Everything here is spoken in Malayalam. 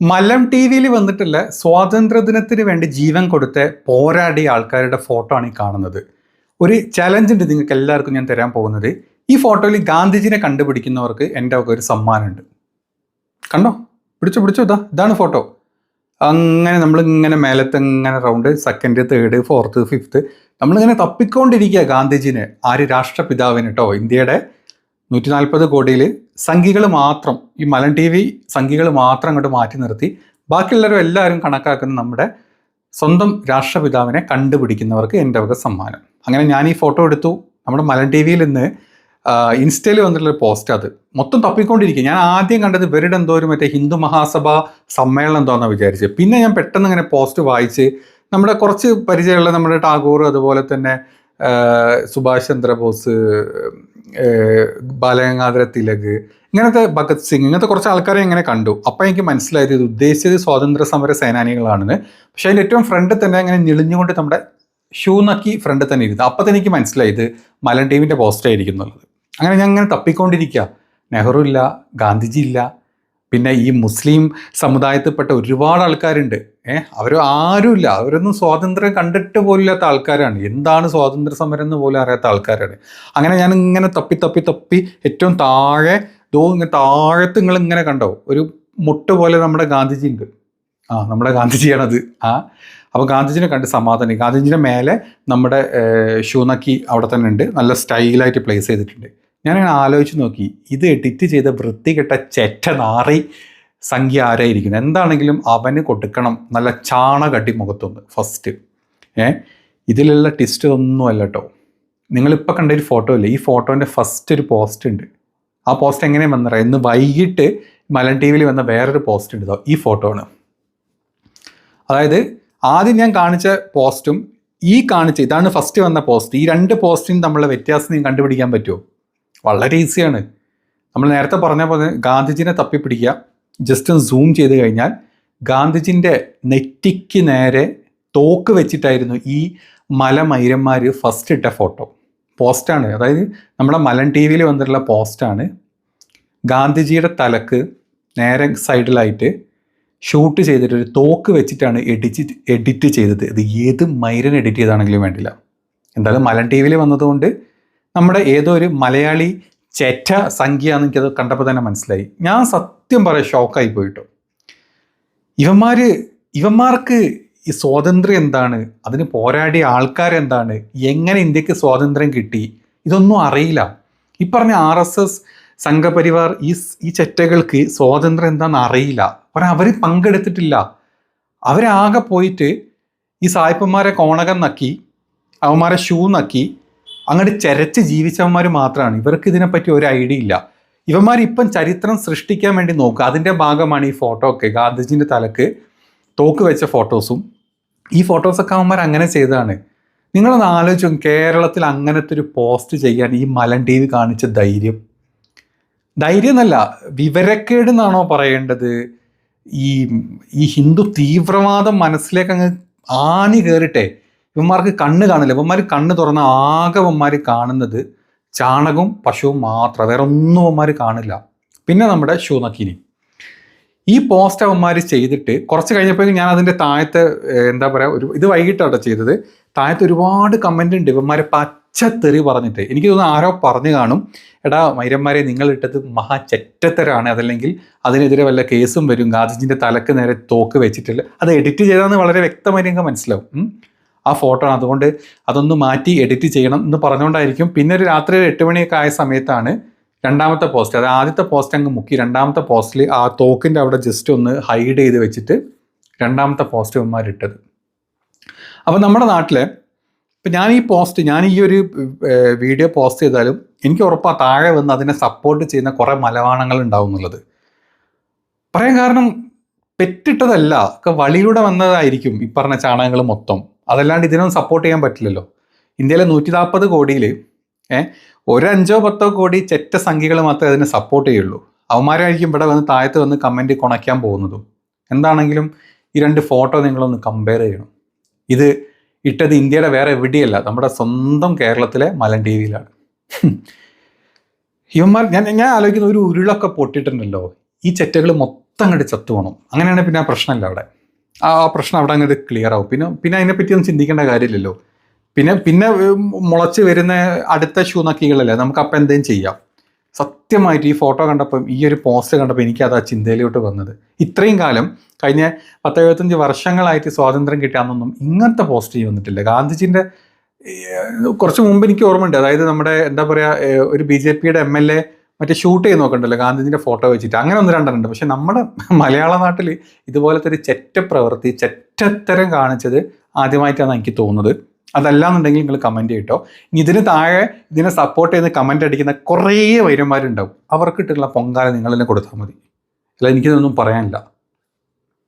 മലം ടി വിയിൽ വന്നിട്ടുള്ള സ്വാതന്ത്ര്യദിനത്തിന് വേണ്ടി ജീവൻ കൊടുത്ത പോരാടിയ ആൾക്കാരുടെ ഫോട്ടോ ആണ് ഈ കാണുന്നത്. ഒരു ചലഞ്ച് ഉണ്ട് നിങ്ങൾക്ക് എല്ലാവർക്കും ഞാൻ തരാൻ പോകുന്നത്. ഈ ഫോട്ടോയിൽ ഗാന്ധിജിനെ കണ്ടുപിടിക്കുന്നവർക്ക് എന്റെ ഒക്കെ ഒരു സമ്മാനമുണ്ട്. കണ്ടോ? പിടിച്ചോ പിടിച്ചോ ഇതാ ഇതാണ് ഫോട്ടോ അങ്ങനെ നമ്മൾ ഇങ്ങനെ മേലത്തെ ഇങ്ങനെ round second third fourth fifth നമ്മളിങ്ങനെ തപ്പിക്കൊണ്ടിരിക്കുക ഗാന്ധിജിനെ ആര് രാഷ്ട്രപിതാവിന് കേട്ടോ ഇന്ത്യയുടെ നൂറ്റി നാൽപ്പത് കോടിയിൽ സംഖ്യകൾ മാത്രം ഈ മലൻ ടി വി സംഖ്യകൾ മാത്രം അങ്ങോട്ട് മാറ്റി നിർത്തി. ബാക്കിയുള്ളവരും എല്ലാവരും കണക്കാക്കുന്ന നമ്മുടെ സ്വന്തം രാഷ്ട്രപിതാവിനെ കണ്ടുപിടിക്കുന്നവർക്ക് എന്റെ വക സമ്മാനം. അങ്ങനെ ഞാൻ ഈ ഫോട്ടോ എടുത്തു. നമ്മുടെ മലൻ ടി വിയിൽ നിന്ന് ഇൻസ്റ്റയിൽ വന്നിട്ടുള്ള പോസ്റ്റ് അത്. മൊത്തം തപ്പിക്കൊണ്ടിരിക്കുക. ഞാൻ ആദ്യം കണ്ടത് ഇവരുടെ എന്തോ ഒരു മറ്റേ ഹിന്ദു മഹാസഭ സമ്മേളനം എന്തോന്നാണ് വിചാരിച്ചത്. പിന്നെ ഞാൻ പെട്ടെന്ന് ഇങ്ങനെ പോസ്റ്റ് വായിച്ച് നമ്മുടെ കുറച്ച് പരിചയമുള്ള നമ്മുടെ ടാഗോർ അതുപോലെ തന്നെ സുഭാഷ് ചന്ദ്രബോസ് ബാലഗംഗാധര തിലക് ഇങ്ങനത്തെ ഭഗത് സിംഗ് ഇങ്ങനത്തെ കുറച്ച് ആൾക്കാരെ ഇങ്ങനെ കണ്ടു. അപ്പം എനിക്ക് മനസ്സിലായത് ഇത് ഉദ്ദേശിച്ചത് സ്വാതന്ത്ര്യ സമര സേനാനികളാണെന്ന്. പക്ഷേ അതിന്റെ ഏറ്റവും ഫ്രണ്ട് തന്നെ ഇങ്ങനെ ഞെളിഞ്ഞുകൊണ്ട് നമ്മുടെ ഷൂ നക്കി ഫ്രണ്ട് തന്നെ ഇരുന്നു. അപ്പം തന്നെ എനിക്ക് മനസ്സിലായത് മലൻ ടീമിന്റെ പോസ്റ്റർ ആയിരിക്കും എന്നുള്ളത്. അങ്ങനെ ഞാൻ ഇങ്ങനെ തപ്പിക്കൊണ്ടിരിക്കുക. നെഹ്റു ഇല്ല ഗാന്ധിജി ഇല്ല. പിന്നെ ഈ മുസ്ലിം സമുദായത്തിൽപ്പെട്ട ഒരുപാട് ആൾക്കാരുണ്ട്. ഏഹ് അവർ ആരുമില്ല. അവരൊന്നും സ്വാതന്ത്ര്യം കണ്ടിട്ട് പോലില്ലാത്ത ആൾക്കാരാണ്. എന്താണ് സ്വാതന്ത്ര്യ സമരം എന്ന് പോലും അറിയാത്ത ആൾക്കാരാണ്. അങ്ങനെ ഞാൻ ഇങ്ങനെ തപ്പി തപ്പി തപ്പി ഏറ്റവും താഴെ ദോ ഇങ്ങനെ താഴത്ത് നിങ്ങൾ ഇങ്ങനെ കണ്ടോ? ഒരു മുട്ട് പോലെ നമ്മുടെ ഗാന്ധിജി ഉണ്ട് ആ നമ്മുടെ ഗാന്ധിജിയാണത്. ആ അപ്പോൾ ഗാന്ധിജിനെ കണ്ട് സമാധാനം. ഗാന്ധിജിന്റെ മേലെ നമ്മുടെ ഷൂനക്കി അവിടെ തന്നെ ഉണ്ട് നല്ല സ്റ്റൈലായിട്ട് പ്ലേസ് ചെയ്തിട്ടുണ്ട്. ഞാനിങ്ങനെ ആലോചിച്ച് നോക്കി. ഇത് എഡിറ്റ് ചെയ്ത വൃത്തികെട്ട ചെറ്റ നാറി സംഖ്യ ആരായിരിക്കുന്നത്? എന്താണെങ്കിലും അവന് കൊടുക്കണം. നല്ല ചാണ ചാണകട്ടി മുഖത്തൊന്ന്. ഫസ്റ്റ് ഏ? ഇതിലുള്ള ടിസ്റ്റ് ഒന്നും അല്ല കേട്ടോ നിങ്ങളിപ്പോൾ കണ്ട ഒരു ഫോട്ടോ ഇല്ലേ ഈ ഫോട്ടോന്റെ ഫസ്റ്റ് ഒരു പോസ്റ്റ് ഉണ്ട്. ആ പോസ്റ്റ് എങ്ങനെ വന്നറിയാം? ഇന്ന് വൈകിട്ട് മലൻ ടി വിയിൽ വന്ന വേറൊരു പോസ്റ്റ് ഉണ്ട് ഈ ഫോട്ടോ ആണ്. അതായത് ആദ്യം ഞാൻ കാണിച്ച പോസ്റ്റും ഈ കാണിച്ച ഇതാണ് ഫസ്റ്റ് വന്ന പോസ്റ്റ് ഈ രണ്ട് പോസ്റ്റിനും തമ്മിലുള്ള വ്യത്യാസം നീ കണ്ടുപിടിക്കാൻ പറ്റുമോ വളരെ ഈസിയാണ് നമ്മൾ നേരത്തെ പറഞ്ഞ പോലെ ഗാന്ധിജിനെ തപ്പിപ്പിടിക്കുക. ജസ്റ്റ് ഒന്ന് സൂം ചെയ്ത് കഴിഞ്ഞാൽ ഗാന്ധിജിന്റെ നെറ്റിക്ക് നേരെ തോക്ക് വെച്ചിട്ടായിരുന്നു ഈ മലമൈരന്മാർ ഫസ്റ്റ് ഇട്ട ഫോട്ടോ പോസ്റ്റാണ് അതായത് നമ്മുടെ മലൻ ടി വിയിൽ വന്നിട്ടുള്ള പോസ്റ്റാണ് ഗാന്ധിജിയുടെ തലക്ക് നേരെ സൈഡിലായിട്ട് ഷൂട്ട് ചെയ്തിട്ട് ഒരു തോക്ക് വെച്ചിട്ടാണ് എഡിറ്റ് എഡിറ്റ് ചെയ്തത്. ഇത് ഏത് മൈരൻ എഡിറ്റ് ചെയ്താണെങ്കിലും വേണ്ടില്ല. എന്തായാലും മലൻ ടി വിയിൽ വന്നതുകൊണ്ട് നമ്മുടെ ഏതോ ഒരു മലയാളി ചെറ്റ സംഖ്യ എനിക്കത് കണ്ടപ്പോൾ തന്നെ മനസ്സിലായി. ഞാൻ സത്യം പറയാം ഷോക്കായി പോയിട്ടോ. ഇവന്മാർ ഇവന്മാർക്ക് ഈ സ്വാതന്ത്ര്യം എന്താണ്? അതിന് പോരാടിയ ആൾക്കാരെന്താണ്? എങ്ങനെ ഇന്ത്യയ്ക്ക് സ്വാതന്ത്ര്യം കിട്ടി? ഇതൊന്നും അറിയില്ല. ഈ പറഞ്ഞ ആർ എസ് എസ് സംഘപരിവാർ ഈ ഈ ചെറ്റകൾക്ക് സ്വാതന്ത്ര്യം എന്താണെന്ന് അറിയില്ല. കാരണം അവർ പങ്കെടുത്തിട്ടില്ല. അവരാകെ പോയിട്ട് ഈ സായിപ്പന്മാരെ കോണകം നക്കി അവന്മാരെ ഷൂ നക്കി അങ്ങോട്ട് ചരച്ച് ജീവിച്ചവന്മാർ മാത്രമാണ് ഇവർക്ക് ഇതിനെപ്പറ്റി ഒരു ഐഡിയ ഇല്ല. ഇവന്മാർ ഇപ്പം ചരിത്രം സൃഷ്ടിക്കാൻ വേണ്ടി നോക്കുക അതിന്റെ ഭാഗമാണ് ഈ ഫോട്ടോ ഒക്കെ. ഗാന്ധിജിന്റെ തലക്ക് തോക്ക് വെച്ച ഫോട്ടോസും. ഈ ഫോട്ടോസൊക്കെ അവന്മാർ അങ്ങനെ ചെയ്തതാണ്. നിങ്ങളൊന്ന് ആലോചിച്ചു കേരളത്തിൽ അങ്ങനത്തെ ഒരു പോസ്റ്റ് ചെയ്യാൻ ഈ മലൻ ടി വി കാണിച്ച ധൈര്യം. ധൈര്യം എന്നല്ല വിവരക്കേട് എന്നാണോ പറയേണ്ടത്? ഈ ഈ ഹിന്ദു തീവ്രവാദം മനസ്സിലേക്ക് അങ്ങ് ആണി കയറിട്ടെ ഇവന്മാർക്ക് കണ്ണ് കാണില്ല. ഇവന്മാർ കണ്ണ് തുറന്ന ആകെ ഇവന്മാർ കാണുന്നത് ചാണകവും പശുവും മാത്രം. വേറെ ഒന്നും അവന്മാർ കാണില്ല. പിന്നെ നമ്മുടെ ഷൂനക്കിനി ഈ പോസ്റ്റ് അവന്മാർ ചെയ്തിട്ട് കുറച്ച് കഴിഞ്ഞപ്പോൾ ഞാൻ അതിന്റെ താഴത്തെ എന്താ പറയുക ഒരു ഇത് വൈകിട്ടാട്ടോ ചെയ്തത്. താഴത്ത് ഒരുപാട് കമന്റ് ഉണ്ട്. ഇവന്മാരെ പച്ചത്തെറി പറഞ്ഞിട്ട്. എനിക്ക് തോന്നുന്നു ആരോ പറഞ്ഞു കാണും. എടാ മൈരന്മാരെ നിങ്ങൾ ഇട്ടത് മഹാ ചെറ്റത്തരാണ്. അതല്ലെങ്കിൽ അതിനെതിരെ വല്ല കേസും വരും. ഗാന്ധിജിന്റെ തലക്ക് നേരെ തോക്ക് വെച്ചിട്ടില്ല. അത് എഡിറ്റ് ചെയ്താന്ന് വളരെ വ്യക്തമായി നിങ്ങൾക്ക് മനസ്സിലാവും. ആ ഫോട്ടോ ആണ്. അതുകൊണ്ട് അതൊന്ന് മാറ്റി എഡിറ്റ് ചെയ്യണം എന്ന് പറഞ്ഞുകൊണ്ടായിരിക്കും. പിന്നെ ഒരു രാത്രി എട്ട് മണിയൊക്കെ ആയ സമയത്താണ് രണ്ടാമത്തെ പോസ്റ്റ് അത് ആദ്യത്തെ പോസ്റ്റ് അങ്ങ് മുക്കി. രണ്ടാമത്തെ പോസ്റ്റിൽ ആ തോക്കിന്റെ അവിടെ ജസ്റ്റ് ഒന്ന് ഹൈഡ് ചെയ്ത് വെച്ചിട്ട് രണ്ടാമത്തെ പോസ്റ്റ് ഇവന്മാരിട്ടത്. അപ്പോൾ നമ്മുടെ നാട്ടിലെ ഇപ്പം ഞാൻ ഈ പോസ്റ്റ് ഞാൻ ഈ ഒരു വീഡിയോ പോസ്റ്റ് ചെയ്താലും എനിക്ക് ഉറപ്പാണ് താഴെ വന്ന് അതിനെ സപ്പോർട്ട് ചെയ്യുന്ന കുറേ മലവാണങ്ങൾ ഉണ്ടാവും എന്നുള്ളത്. പറയാൻ കാരണം പെറ്റിട്ടതല്ല. ഒക്കെ വഴിയിലൂടെ വന്നതായിരിക്കും ഈ പറഞ്ഞ ചാണകങ്ങൾ മൊത്തം. അതല്ലാണ്ട് ഇതിനൊന്നും സപ്പോർട്ട് ചെയ്യാൻ പറ്റില്ലല്ലോ. ഇന്ത്യയിലെ നൂറ്റി നാൽപ്പത് കോടിയിൽ ഏഹ് ഒരു അഞ്ചോ പത്തോ കോടി ചെറ്റ സംഖ്യകൾ മാത്രമേ അതിനെ സപ്പോർട്ട് ചെയ്യുള്ളൂ. അവന്മാരായിരിക്കും ഇവിടെ വന്ന് താഴത്ത് വന്ന് കമന്റ് കുണയ്ക്കാൻ പോകുന്നതും. എന്താണെങ്കിലും ഈ രണ്ട് ഫോട്ടോ നിങ്ങളൊന്ന് കമ്പയർ ചെയ്യണം. ഇത് ഇട്ടത് ഇന്ത്യയുടെ വേറെ എവിടെയല്ല നമ്മുടെ സ്വന്തം കേരളത്തിലെ മലൻ ടി വിയിലാണ് ഇവന്മാർ ഞാൻ ഞാൻ ആലോചിക്കുന്ന ഒരു ഉരുളൊക്കെ പൊട്ടിയിട്ടുണ്ടല്ലോ. ഈ ചെറ്റകൾ മൊത്തം അങ്ങോട്ട് ചത്തു പോകണം അങ്ങനെയാണെങ്കിൽ പിന്നെ പ്രശ്നമില്ല അവിടെ. ആ പ്രശ്നം അവിടെ അങ്ങോട്ട് ക്ലിയർ ആവും. പിന്നെ പിന്നെ അതിനെപ്പറ്റി ഒന്നും ചിന്തിക്കേണ്ട കാര്യമില്ലല്ലോ. പിന്നെ പിന്നെ മുളച്ച് വരുന്ന അടുത്ത ഷൂ നക്കികളല്ലേ നമുക്ക് അപ്പം എന്തെങ്കിലും ചെയ്യാം. സത്യമായിട്ട് ഈ ഫോട്ടോ കണ്ടപ്പം ഈ ഒരു പോസ്റ്റ് കണ്ടപ്പോൾ എനിക്ക് അത് ആ ചിന്തയിലോട്ട് വന്നത്. ഇത്രയും കാലം കഴിഞ്ഞ പത്ത് എഴുപത്തഞ്ച് വർഷങ്ങളായിട്ട് സ്വാതന്ത്ര്യം കിട്ടാമെന്നൊന്നും ഇങ്ങനത്തെ പോസ്റ്റ് വന്നിട്ടില്ല. ഗാന്ധിജിന്റെ കുറച്ച് മുമ്പ് എനിക്ക് ഓർമ്മയുണ്ട്. അതായത് നമ്മുടെ എന്താ പറയുക ഒരു ബി ജെ പിയുടെ എം എൽ എ മറ്റേ ഷൂട്ട് ചെയ്ത് നോക്കണ്ടല്ലോ ഗാന്ധിജിന്റെ ഫോട്ടോ വെച്ചിട്ട്. അങ്ങനെ ഒന്ന് രണ്ടെണ്ണുണ്ട്. പക്ഷെ നമ്മുടെ മലയാള നാട്ടിൽ ഇതുപോലത്തെ ഒരു ചെറ്റ പ്രവൃത്തി ചെറ്റത്തരം കാണിച്ചത് ആദ്യമായിട്ടാണ് എനിക്ക് തോന്നുന്നത്. അതല്ലാന്നുണ്ടെങ്കിൽ നിങ്ങൾ കമന്റ് ചെയ്യട്ടോ. ഇതിന് താഴെ ഇതിനെ സപ്പോർട്ട് ചെയ്ത് കമന്റ് അടിക്കുന്ന കുറേ വൈരന്മാരുണ്ടാവും. അവർക്ക് പൊങ്കാല പൊങ്കാല തന്നെ കൊടുത്താൽ മതി. അല്ല എനിക്കിതൊന്നും പറയാനില്ല.